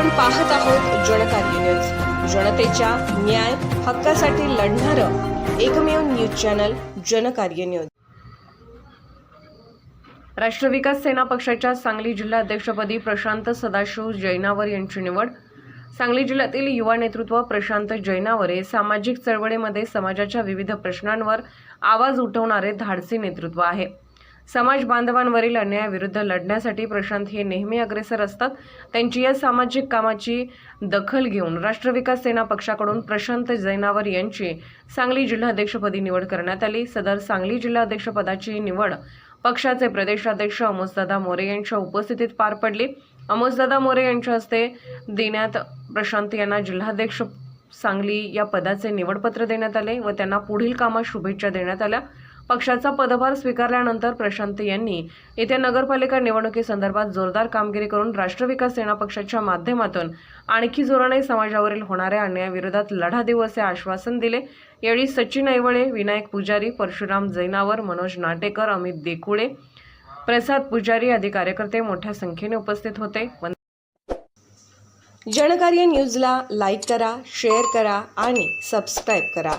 आपण पाहत आहोत जनकार्य न्यूज जनतेच्या न्याय हक्कासाठी लढणारं एकमेव news channel Janakarya news Rashtravikas Sena पक्षाच्या सांगली जिल्हा अध्यक्षपदी प्रशांत सदाशिव जैनावर यांची निवड. सांगली जिल्ह्यातील युवा नेतृत्व प्रशांत जैनावर हे सामाजिक चळवळीमध्ये समाजाच्या विविध प्रश्नांवर आवाज उठवणारे धाडसी नेतृत्व आहे. समाज बांधवांवरील अन्यायाविरुद्ध लढण्यासाठी प्रशांत हे नेहमी अग्रेसर असतात. त्यांची या सामाजिक कामाची दखल घेऊन राष्ट्रविकास सेना पक्षाकडून प्रशांत जैनावर यांची सांगली जिल्हाध्यक्षपदी निवड करण्यात आली. सदर सांगली जिल्हाध्यक्षपदाची निवड पक्षाचे प्रदेशाध्यक्ष अमोजदादा मोरे यांच्या उपस्थितीत पार पडली. अमोजदादा मोरे यांच्या हस्ते देण्यात प्रशांत यांना जिल्हाध्यक्ष सांगली या पदाचे निवडपत्र देण्यात आले व त्यांना पुढील कामात शुभेच्छा देण्यात आल्या. पक्षाचा पदभार स्वीकारल्यानंतर प्रशांत यांनी येत्या नगरपालिका निवडणुकीसंदर्भात जोरदार कामगिरी करून राष्ट्रविकास सेना पक्षाच्या माध्यमातून आणखी जोराने समाजावरील होणाऱ्या अन्यायाविरोधात लढा देऊ असे आश्वासन दिले. यावेळी सचिन ऐवळे विनायक पुजारी परशुराम जैनावर मनोज नाटेकर अमित देकुळे प्रसाद पुजारी आदी कार्यकर्ते मोठ्या संख्येने उपस्थित होते. जनकार्य न्यूजला लाईक करा शेअर करा आणि सबस्क्राईब करा.